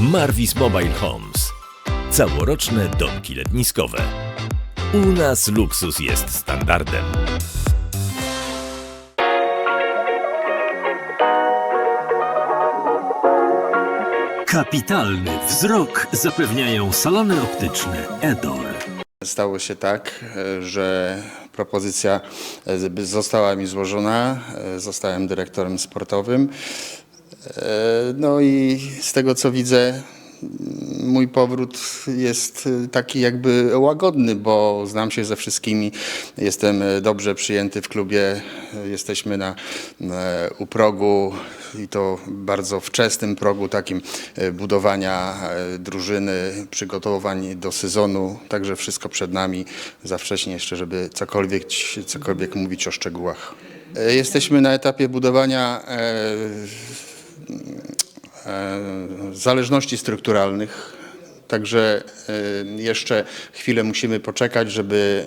Marvis Mobile Homes. Całoroczne domki letniskowe. U nas luksus jest standardem. Kapitalny wzrok zapewniają salony optyczne Edol. Stało się tak, że propozycja e, została mi złożona. e, Zostałem dyrektorem sportowym. E, No i z tego co widzę, mój powrót jest e, taki jakby łagodny, bo znam się ze wszystkimi. Jestem e, dobrze przyjęty w klubie. Jesteśmy na, u progu i to bardzo wczesnym progu takim budowania drużyny, przygotowań do sezonu. Także wszystko przed nami. Za wcześnie jeszcze, żeby cokolwiek, cokolwiek mówić o szczegółach. Jesteśmy na etapie budowania zależności strukturalnych. Także e, jeszcze chwilę musimy poczekać, żeby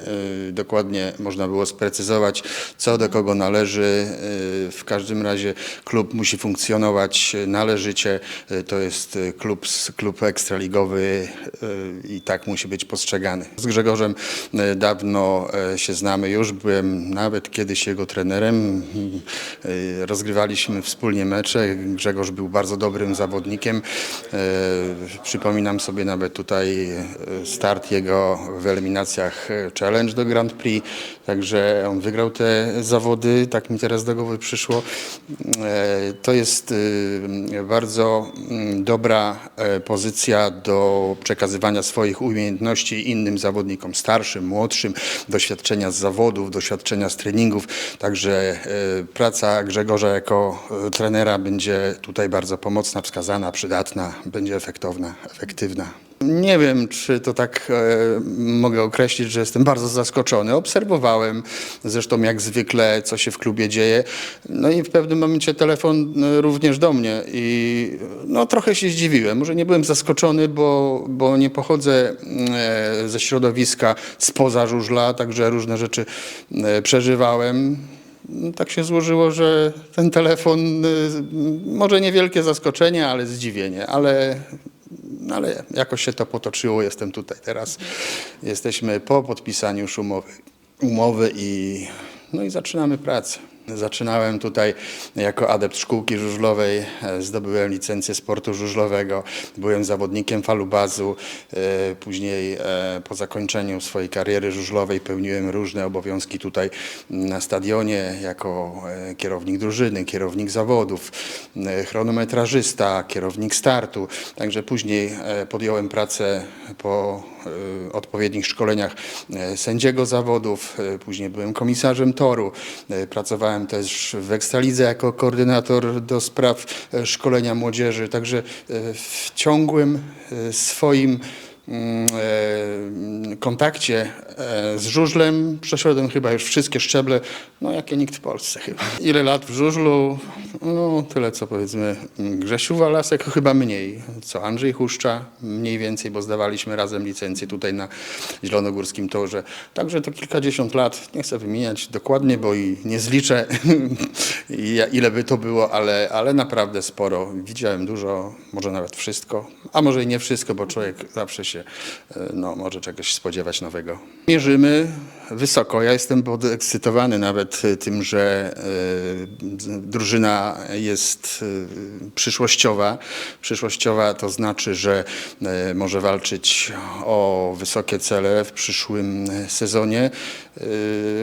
e, dokładnie można było sprecyzować, co do kogo należy. E, W każdym razie klub musi funkcjonować należycie. To jest klub, klub ekstraligowy i tak musi być postrzegany. Z Grzegorzem dawno się znamy już. Byłem nawet kiedyś jego trenerem. Rozgrywaliśmy wspólnie mecze. Grzegorz był bardzo dobrym zawodnikiem. Przypominam sobie nawet tutaj e, start jego w eliminacjach e, Challenge do Grand Prix. Także on wygrał te zawody. Tak mi teraz do głowy przyszło. E, To jest bardzo mm, dobra pozycja do przekazywania swoich umiejętności innym zawodnikom, starszym, młodszym, doświadczenia z zawodów, doświadczenia z treningów. Także praca Grzegorza jako trenera będzie tutaj bardzo pomocna, wskazana, przydatna, będzie efektowna, efektywna. Nie wiem, czy to tak e, mogę określić, że jestem bardzo zaskoczony. Obserwowałem zresztą jak zwykle, co się w klubie dzieje. No i w pewnym momencie telefon e, również do mnie i no, trochę się zdziwiłem. Może nie byłem zaskoczony, bo, bo nie pochodzę e, ze środowiska spoza żużla, także różne rzeczy e, przeżywałem. No, Tak się złożyło, że ten telefon, y, może niewielkie zaskoczenie, ale zdziwienie, ale, ale jakoś się to potoczyło. Jestem tutaj teraz. Jesteśmy po podpisaniu już umowy, umowy i, no i zaczynamy pracę. Zaczynałem tutaj jako adept szkółki żużlowej, e, zdobyłem licencję sportu żużlowego, byłem zawodnikiem falubazu, e, później e, po zakończeniu swojej kariery żużlowej pełniłem różne obowiązki tutaj na stadionie jako kierownik drużyny, kierownik zawodów, chronometrażysta, kierownik startu. Także później podjąłem pracę po odpowiednich szkoleniach sędziego zawodów, później byłem komisarzem toru, e, pracowałem też w Ekstralidze jako koordynator do spraw e, szkolenia młodzieży, także e, w ciągłym e, swoim mm, kontakcie z żużlem przeszedłem chyba już wszystkie szczeble, no jakie nikt w Polsce chyba. Ile lat w żużlu? No tyle co powiedzmy Grzesiu Walasek, chyba mniej. Co Andrzej Huszcza? Mniej więcej, bo zdawaliśmy razem licencję tutaj na Zielonogórskim Torze. Także to kilkadziesiąt lat, nie chcę wymieniać dokładnie, bo i nie zliczę ile by to było, ale, ale naprawdę sporo. Widziałem dużo, może nawet wszystko, a może i nie wszystko, bo człowiek zawsze się e, no, może czegoś spodziewać nowego. Mierzymy wysoko. Ja jestem podekscytowany nawet e, tym, że e, jest e, przyszłościowa. Przyszłościowa to znaczy, że e, może walczyć o wysokie cele w przyszłym e, sezonie.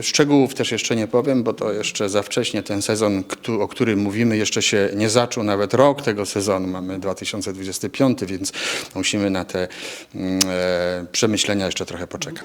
Szczegółów też jeszcze nie powiem, bo to jeszcze za wcześnie ten sezon, o którym mówimy, jeszcze się nie zaczął, nawet rok tego sezonu. Mamy 2025, więc musimy na te mm, e, przemyślenia jeszcze trochę poczekać.